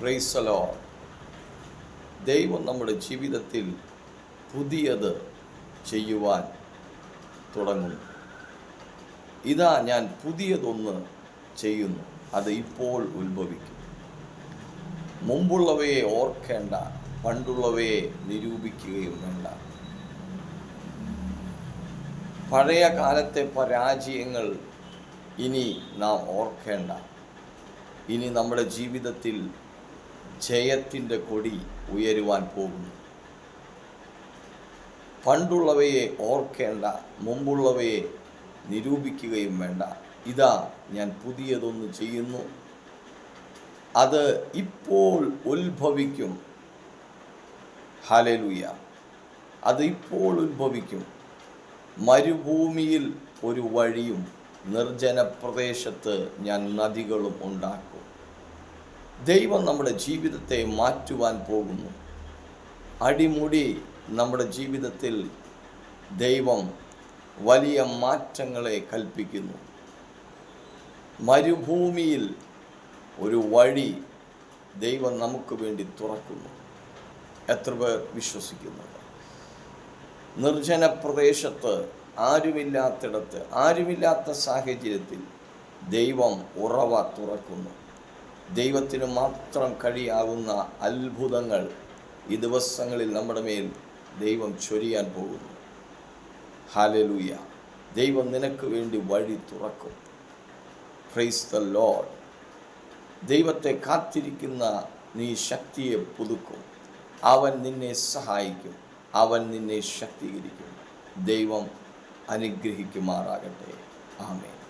പ്രൈസലോ ദൈവം നമ്മുടെ ജീവിതത്തിൽ പുതിയത് ചെയ്യുവാൻ തുടങ്ങുന്നു. ഇതാ ഞാൻ പുതിയതൊന്ന് ചെയ്യുന്നു. അത് ഇപ്പോൾ ഉത്ഭവിക്കും. മുമ്പുള്ളവയെ ഓർക്കേണ്ട പണ്ടുള്ളവയെ നിരൂപിക്കുകയും വേണ്ട. പഴയ കാലത്തെ പരാജയങ്ങൾ ഇനി നാം ഓർക്കേണ്ട. ഇനി നമ്മുടെ ജീവിതത്തിൽ ജയത്തിന്റെ കൊടി ഉയരുവാൻ പോകുന്നു. പണ്ടുള്ളവയെ ഓർക്കേണ്ട മുമ്പുള്ളവയെ നിരൂപിക്കുകയും വേണ്ട. ഇതാ ഞാൻ പുതിയതൊന്ന് ചെയ്യുന്നു. അത് ഇപ്പോൾ ഉത്ഭവിക്കും. ഹലലുയ അത് ഇപ്പോൾ ഉത്ഭവിക്കും. മരുഭൂമിയിൽ ഒരു വഴിയും നിർജന പ്രദേശത്ത് ഞാൻ നദികളും ഉണ്ടാക്കും. ദൈവം നമ്മുടെ ജീവിതത്തെ മാറ്റുവാൻ പോകുന്നു. അടിമുടി നമ്മുടെ ജീവിതത്തിൽ ദൈവം വലിയ മാറ്റങ്ങളെ കൽപ്പിക്കുന്നു. മരുഭൂമിയിൽ ഒരു വഴി ദൈവം നമുക്ക് വേണ്ടി തുറക്കുന്നു. എത്ര പേർ വിശ്വസിക്കുന്നുണ്ട്? നിർജന പ്രദേശത്ത് ആരുമില്ലാത്തിടത്ത് ആരുമില്ലാത്ത സാഹചര്യത്തിൽ ദൈവം ഉറവ തുറക്കുന്നു. ദൈവത്തിന് മാത്രം കഴിയാവുന്ന അത്ഭുതങ്ങൾ ഈ ദിവസങ്ങളിൽ നമ്മുടെ മേൽ ദൈവം ചൊരിയാൻ പോകുന്നു. ഹാലലൂയ ദൈവം നിനക്ക് വേണ്ടി വഴി തുറക്കും. പ്രൈസ് ദ ലോഡ് ദൈവത്തെ കാത്തിരിക്കുന്ന നീ ശക്തിയെ പുതുക്കും. അവൻ നിന്നെ സഹായിക്കും. അവൻ നിന്നെ ശക്തീകരിക്കും. ദൈവം അനുഗ്രഹിക്കുമാറാകട്ടെ. ആമേ